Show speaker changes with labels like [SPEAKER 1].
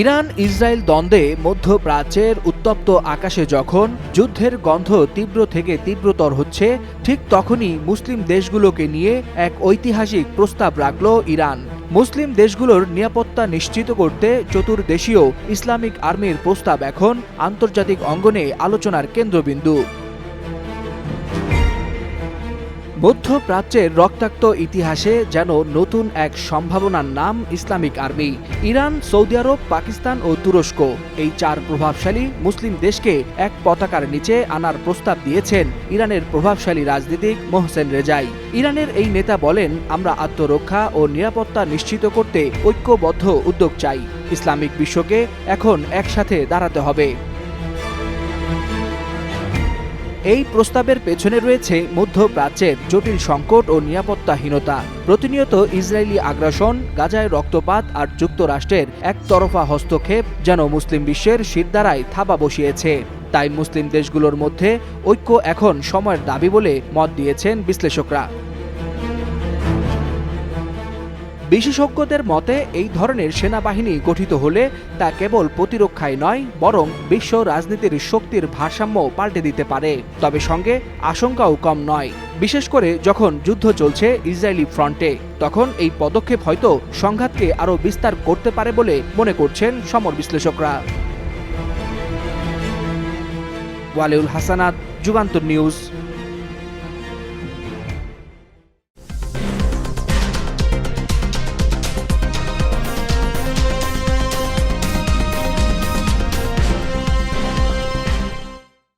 [SPEAKER 1] Iran Israel দ্বন্দ্বে মধ্যপ্রাচ্যের উত্তপ্ত আকাশে যখন যুদ্ধের গন্ধ তীব্র থেকে তীব্রতর হচ্ছে, ঠিক তখনই মুসলিম দেশগুলোকে নিয়ে এক ঐতিহাসিক প্রস্তাব রাখল ইরান। মুসলিম দেশগুলোর নিরাপত্তা নিশ্চিত করতে চতুর্দেশীয় ইসলামিক আর্মির প্রস্তাব এখন আন্তর্জাতিক অঙ্গনে আলোচনার কেন্দ্রবিন্দু। মধ্যপ্রাচ্যের রক্তাক্ত ইতিহাসে যেন নতুন এক সম্ভাবনার নাম ইসলামিক আর্মি। ইরান, সৌদি আরব, পাকিস্তান ও তুরস্ক এই চার প্রভাবশালী মুসলিম দেশকে এক পতাকার নিচে আনার প্রস্তাব দিয়েছেন ইরানের প্রভাবশালী রাজনীতিক মোহসেন রেজাই। ইরানের এই নেতা বলেন, আমরা আত্মরক্ষা ও নিরাপত্তা নিশ্চিত করতে ঐক্যবদ্ধ উদ্যোগ চাই। ইসলামিক বিশ্বকে এখন একসাথে দাঁড়াতে হবে। এই প্রস্তাবের পেছনে রয়েছে মধ্যপ্রাচ্যের জটিল সংকট ও নিরাপত্তাহীনতা। প্রতিনিয়ত ইসরায়েলি আগ্রাসন, গাজায় রক্তপাত আর যুক্তরাষ্ট্রের একতরফা হস্তক্ষেপ যেন মুসলিম বিশ্বের শিরদারায় থাবা বসিয়েছে। তাই মুসলিম দেশগুলোর মধ্যে ঐক্য এখন সময়ের দাবি বলে মত দিয়েছেন বিশ্লেষকরা। বিশেষজ্ঞদের মতে, এই ধরনের সেনাবাহিনী গঠিত হলে তা কেবল প্রতিরক্ষায় নয়, বরং বিশ্ব রাজনীতির শক্তির ভারসাম্য পাল্টে দিতে পারে। তবে সঙ্গে আশঙ্কাও কম নয়। বিশেষ করে যখন যুদ্ধ চলছে ইসরায়েলি ফ্রন্টে, তখন এই পদক্ষেপ হয়তো সংঘাতকে আরও বিস্তার করতে পারে বলে মনে করছেন সমর বিশ্লেষকরা। ওয়ালেউল হাসানাত, যুগান্তর নিউজ।